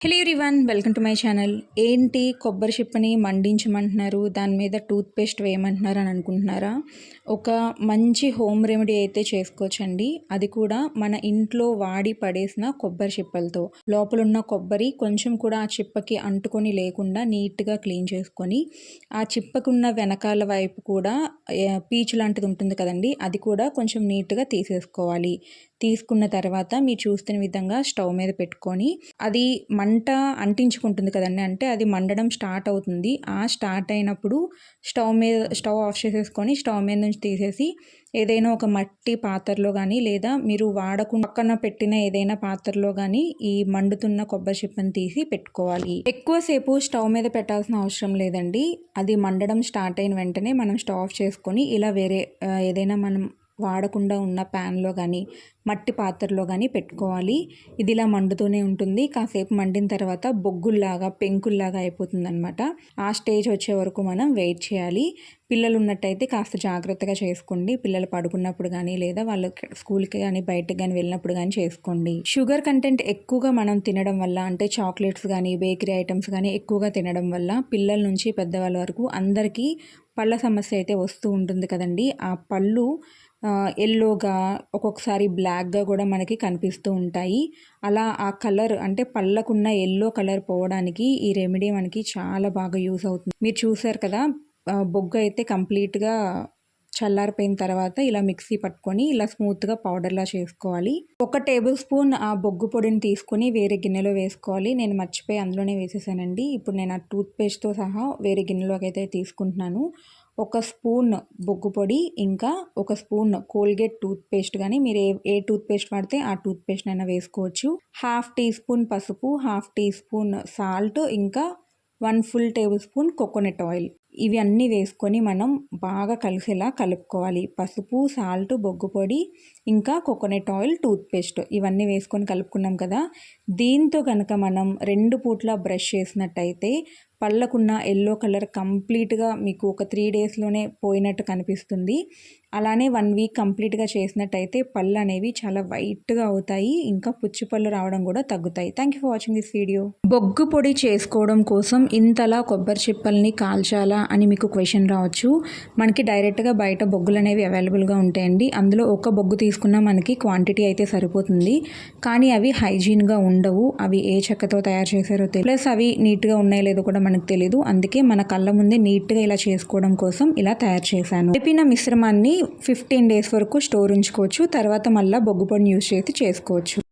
Hello everyone welcome to my channel ఏంటి కొబ్బరి చిప్పని మండించమంటున్నారు? దాని మీద టూత్ పేస్ట్ వేయమంటున్నారు అని అనుకుంటున్నారా? ఒక మంచి హోమ్ రెమెడీ అయితే చేసుకోవచ్చండి. అది కూడా మన ఇంట్లో వాడి పడేసిన కొబ్బరి చిప్పలతో. లోపల ఉన్న కొబ్బరి కొంచెం కూడా ఆ చిప్పకి అంటుకొని లేకుండా నీట్గా క్లీన్ చేసుకొని ఆ చిప్పకున్న వెనకాల వైపు కూడా పీచు లాంటిది ఉంటుంది కదండి అది కూడా కొంచెం నీట్గా తీసేసుకోవాలి. తీసుకున్న తర్వాత మీరు చూస్తున్న విధంగా స్టవ్ మీద పెట్టుకొని అది మంట అంటించుకుంటుంది కదండి. అంటే అది మండడం స్టార్ట్ అవుతుంది. ఆ స్టార్ట్ అయినప్పుడు స్టవ్ మీద స్టవ్ ఆఫ్ చేసేసుకొని స్టవ్ మీద నుంచి తీసేసి ఏదైనా ఒక మట్టి పాత్రలో కానీ లేదా మీరు వాడకుండా పక్కన పెట్టిన ఏదైనా పాత్రలో కానీ ఈ మండుతున్న కొబ్బరి చిప్పని తీసి పెట్టుకోవాలి. ఎక్కువసేపు స్టవ్ మీద పెట్టాల్సిన అవసరం లేదండి. అది మండడం స్టార్ట్ అయిన వెంటనే మనం స్టవ్ ఆఫ్ చేసుకొని ఇలా వేరే ఏదైనా మనం వాడకుండా ఉన్న ప్యాన్లో కానీ మట్టి పాత్రలో కానీ పెట్టుకోవాలి. ఇది ఇలా మండుతూనే ఉంటుంది. కాసేపు మండిన తర్వాత బొగ్గుల్లాగా పెంకుల్లాగా అయిపోతుంది అనమాట ఆ స్టేజ్ వచ్చే వరకు మనం వెయిట్ చేయాలి. పిల్లలు ఉన్నట్టయితే కాస్త జాగ్రత్తగా చేసుకోండి. పిల్లలు పడుకున్నప్పుడు కానీ లేదా వాళ్ళు స్కూల్కి కానీ బయటకు కానీ వెళ్ళినప్పుడు కానీ చేసుకోండి. షుగర్ కంటెంట్ ఎక్కువగా మనం తినడం వల్ల అంటే చాక్లెట్స్ కానీ బేకరీ ఐటమ్స్ కానీ ఎక్కువగా తినడం వల్ల పిల్లల నుంచి పెద్దవాళ్ళ వరకు అందరికీ పళ్ళ సమస్య అయితే వస్తూ ఉంటుంది కదండి. ఆ పళ్ళు ఎల్లోగా ఒక్కొక్కసారి బ్లాక్గా కూడా మనకి కనిపిస్తూ ఉంటాయి. అలా ఆ కలర్ అంటే పళ్ళకున్న ఎల్లో కలర్ పోవడానికి ఈ రెమెడీ మనకి చాలా బాగా యూస్ అవుతుంది. మీరు చూసారు కదా బొగ్గు అయితే కంప్లీట్గా చల్లారిపోయిన తర్వాత ఇలా మిక్సీ పట్టుకొని ఇలా స్మూత్గా పౌడర్లా చేసుకోవాలి. ఒక టేబుల్ స్పూన్ ఆ బొగ్గు పొడిని తీసుకొని వేరే గిన్నెలో వేసుకోవాలి. నేను మర్చిపోయి అందులోనే వేసేసానండి. ఇప్పుడు నేను ఆ టూత్ పేస్ట్తో సహా వేరే గిన్నెలోకి అయితే తీసుకుంటున్నాను. ఒక స్పూన్ బొగ్గు పొడి ఇంకా ఒక స్పూన్ కోల్గేట్ టూత్ పేస్ట్ కానీ మీరు ఏ ఏ టూత్ పేస్ట్ వాడితే ఆ టూత్ పేస్ట్ అయినా వేసుకోవచ్చు. హాఫ్ టీ స్పూన్ పసుపు హాఫ్ టీ స్పూన్ సాల్ట్ ఇంకా one full tablespoon coconut oil. ఇవి అన్నీ వేసుకొని మనం బాగా కలిసేలా కలుపుకోవాలి. పసుపు సాల్ట్ బొగ్గు పొడి ఇంకా కోకోనట్ ఆయిల్ టూత్పేస్ట్ ఇవన్నీ వేసుకొని కలుపుకున్నాం కదా. దీంతో కనుక మనం రెండు పూట్ల బ్రష్ చేసినట్టయితే పళ్ళకున్న ఎల్లో కలర్ కంప్లీట్గా మీకు ఒక త్రీ డేస్లోనే పోయినట్టు కనిపిస్తుంది. అలానే వన్ వీక్ కంప్లీట్గా చేసినట్టయితే పళ్ళు అనేవి చాలా వైట్గా అవుతాయి. ఇంకా పుచ్చి పళ్ళు రావడం కూడా తగ్గుతాయి. Thank you for watching this video బొగ్గు పొడి చేసుకోవడం కోసం ఇంతలా కొబ్బరి చిప్పల్ని కాల్చాలా అని మీకు క్వశ్చన్ రావచ్చు. మనకి డైరెక్ట్గా బయట బొగ్గులు అనేవి అవైలబుల్గా ఉంటాయండి. అందులో ఒక బొగ్గు తీసుకున్నా మనకి క్వాంటిటీ అయితే సరిపోతుంది. కానీ అవి హైజీన్గా ఉండవు. అవి ఏ చెక్కతో తయారు చేశారో తెలియదు ప్లస్ అవి నీట్గా ఉన్నాయో లేదో కూడా మనకు తెలియదు అందుకే మన కళ్ళ ముందే నీట్గా ఇలా చేసుకోవడం కోసం ఇలా తయారు చేశాను. చెప్పిన మిశ్రమాన్ని ఫిఫ్టీన్ డేస్ వరకు స్టోర్ ఉంచుకోవచ్చు. తర్వాత మళ్ళీ బొగ్గు పొడిని యూస్ చేసి చేసుకోవచ్చు.